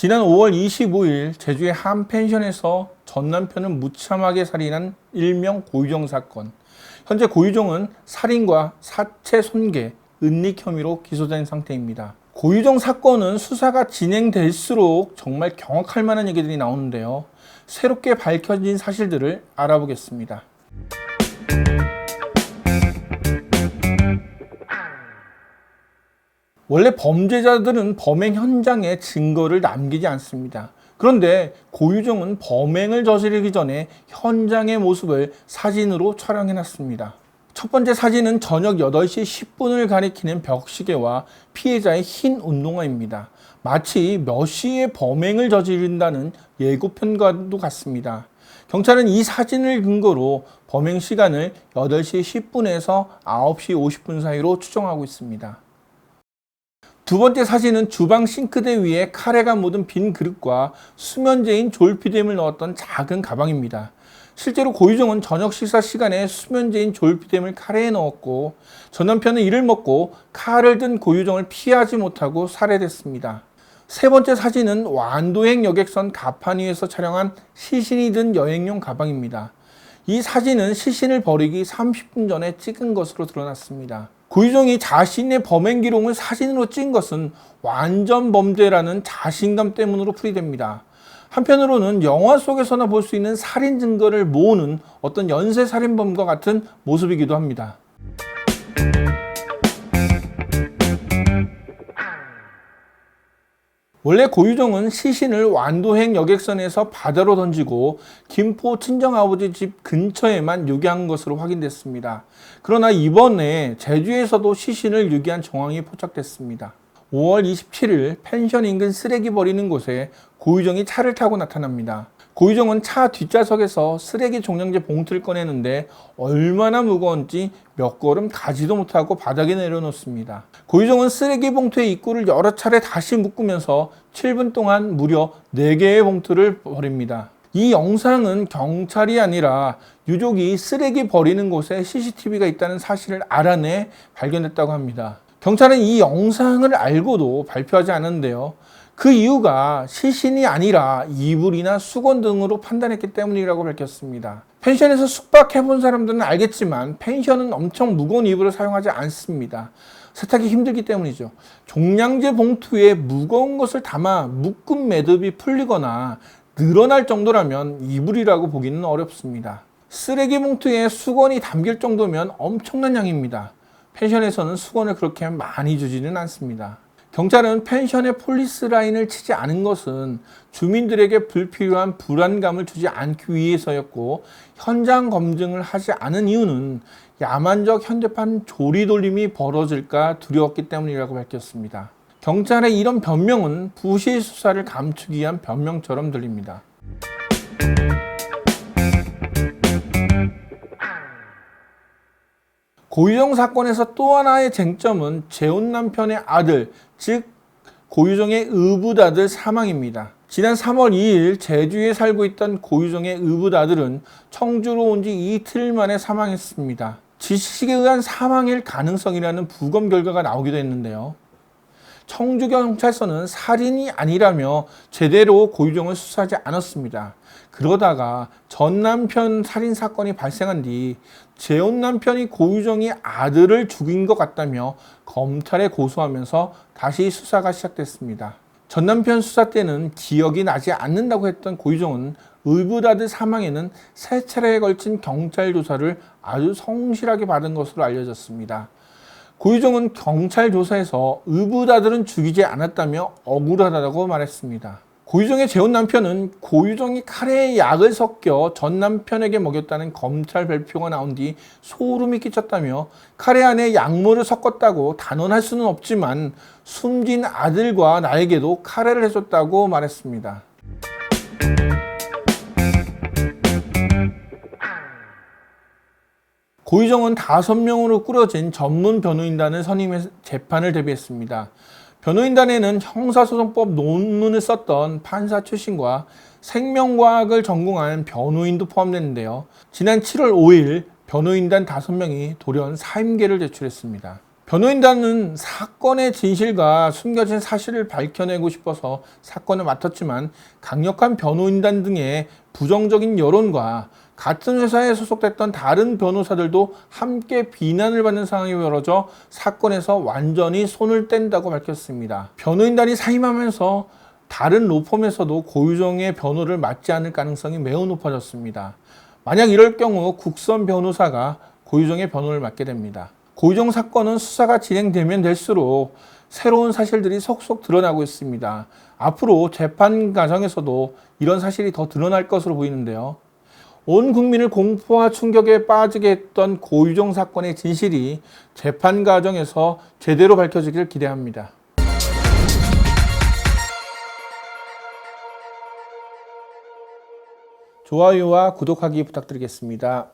지난 5월 25일 제주의 한 펜션에서 전 남편을 무참하게 살인한 일명 고유정 사건. 현재 고유정은 살인과 사체 손괴, 은닉 혐의로 기소된 상태입니다. 고유정 사건은 수사가 진행될수록 정말 경악할 만한 얘기들이 나오는데요. 새롭게 밝혀진 사실들을 알아보겠습니다. 원래 범죄자들은 범행 현장에 증거를 남기지 않습니다. 그런데 고유정은 범행을 저지르기 전에 현장의 모습을 사진으로 촬영해 놨습니다. 첫 번째 사진은 저녁 8시 10분을 가리키는 벽시계와 피해자의 흰 운동화입니다. 마치 몇 시에 범행을 저지른다는 예고편과도 같습니다. 경찰은 이 사진을 근거로 범행 시간을 8시 10분에서 9시 50분 사이로 추정하고 있습니다. 두 번째 사진은 주방 싱크대 위에 카레가 묻은 빈 그릇과 수면제인 졸피뎀을 넣었던 작은 가방입니다. 실제로 고유정은 저녁 식사 시간에 수면제인 졸피뎀을 카레에 넣었고 전 남편은 이를 먹고 칼을 든 고유정을 피하지 못하고 살해됐습니다. 세 번째 사진은 완도행 여객선 가판 위에서 촬영한 시신이 든 여행용 가방입니다. 이 사진은 시신을 버리기 30분 전에 찍은 것으로 드러났습니다. 고유정이 자신의 범행 기록을 사진으로 찍은 것은 완전 범죄라는 자신감 때문으로 풀이됩니다. 한편으로는 영화 속에서나 볼 수 있는 살인 증거를 모으는 어떤 연쇄 살인범과 같은 모습이기도 합니다. 원래 고유정은 시신을 완도행 여객선에서 바다로 던지고 김포 친정아버지 집 근처에만 유기한 것으로 확인됐습니다. 그러나 이번에 제주에서도 시신을 유기한 정황이 포착됐습니다. 5월 27일 펜션 인근 쓰레기 버리는 곳에 고유정이 차를 타고 나타납니다. 고유정은 차 뒷좌석에서 쓰레기 종량제 봉투를 꺼내는데 얼마나 무거운지 몇 걸음 가지도 못하고 바닥에 내려놓습니다. 고유정은 쓰레기 봉투의 입구를 여러 차례 다시 묶으면서 7분 동안 무려 4개의 봉투를 버립니다. 이 영상은 경찰이 아니라 유족이 쓰레기 버리는 곳에 CCTV가 있다는 사실을 알아내 발견했다고 합니다. 경찰은 이 영상을 알고도 발표하지 않았는데요. 그 이유가 시신이 아니라 이불이나 수건 등으로 판단했기 때문이라고 밝혔습니다. 펜션에서 숙박해본 사람들은 알겠지만 펜션은 엄청 무거운 이불을 사용하지 않습니다. 세탁이 힘들기 때문이죠. 종량제 봉투에 무거운 것을 담아 묶은 매듭이 풀리거나 늘어날 정도라면 이불이라고 보기는 어렵습니다. 쓰레기 봉투에 수건이 담길 정도면 엄청난 양입니다. 펜션에서는 수건을 그렇게 많이 주지는 않습니다. 경찰은 펜션에 폴리스 라인을 치지 않은 것은 주민들에게 불필요한 불안감을 주지 않기 위해서였고 현장 검증을 하지 않은 이유는 야만적 현대판 조리 돌림이 벌어질까 두려웠기 때문이라고 밝혔습니다. 경찰의 이런 변명은 부실 수사를 감추기 위한 변명처럼 들립니다. 고유정 사건에서 또 하나의 쟁점은 재혼 남편의 아들, 즉 고유정의 의붓아들 사망입니다. 지난 3월 2일 제주에 살고 있던 고유정의 의붓아들은 청주로 온 지 이틀 만에 사망했습니다. 지식에 의한 사망일 가능성이라는 부검 결과가 나오기도 했는데요. 청주경찰서는 살인이 아니라며 제대로 고유정을 수사하지 않았습니다. 그러다가 전 남편 살인 사건이 발생한 뒤 재혼 남편이 고유정이 아들을 죽인 것 같다며 검찰에 고소하면서 다시 수사가 시작됐습니다. 전 남편 수사 때는 기억이 나지 않는다고 했던 고유정은 의붓 아들 사망에는 세 차례에 걸친 경찰 조사를 아주 성실하게 받은 것으로 알려졌습니다. 고유정은 경찰 조사에서 의붓아들은 죽이지 않았다며 억울하다고 말했습니다. 고유정의 재혼 남편은 고유정이 카레에 약을 섞여 전 남편에게 먹였다는 검찰 발표가 나온 뒤 소름이 끼쳤다며 카레 안에 약물을 섞었다고 단언할 수는 없지만 숨진 아들과 나에게도 카레를 해줬다고 말했습니다. 고유정은 다섯 명으로 꾸려진 전문 변호인단을 선임해 재판을 대비했습니다. 변호인단에는 형사소송법 논문을 썼던 판사 출신과 생명과학을 전공한 변호인도 포함됐는데요. 지난 7월 5일 변호인단 5명이 돌연 사임계를 제출했습니다. 변호인단은 사건의 진실과 숨겨진 사실을 밝혀내고 싶어서 사건을 맡았지만 강력한 변호인단 등의 부정적인 여론과 같은 회사에 소속됐던 다른 변호사들도 함께 비난을 받는 상황이 벌어져 사건에서 완전히 손을 뗀다고 밝혔습니다. 변호인단이 사임하면서 다른 로펌에서도 고유정의 변호를 맡지 않을 가능성이 매우 높아졌습니다. 만약 이럴 경우 국선 변호사가 고유정의 변호를 맡게 됩니다. 고유정 사건은 수사가 진행되면 될수록 새로운 사실들이 속속 드러나고 있습니다. 앞으로 재판 과정에서도 이런 사실이 더 드러날 것으로 보이는데요. 온 국민을 공포와 충격에 빠지게 했던 고유정 사건의 진실이 재판 과정에서 제대로 밝혀지길 기대합니다. 좋아요와 구독하기 부탁드리겠습니다.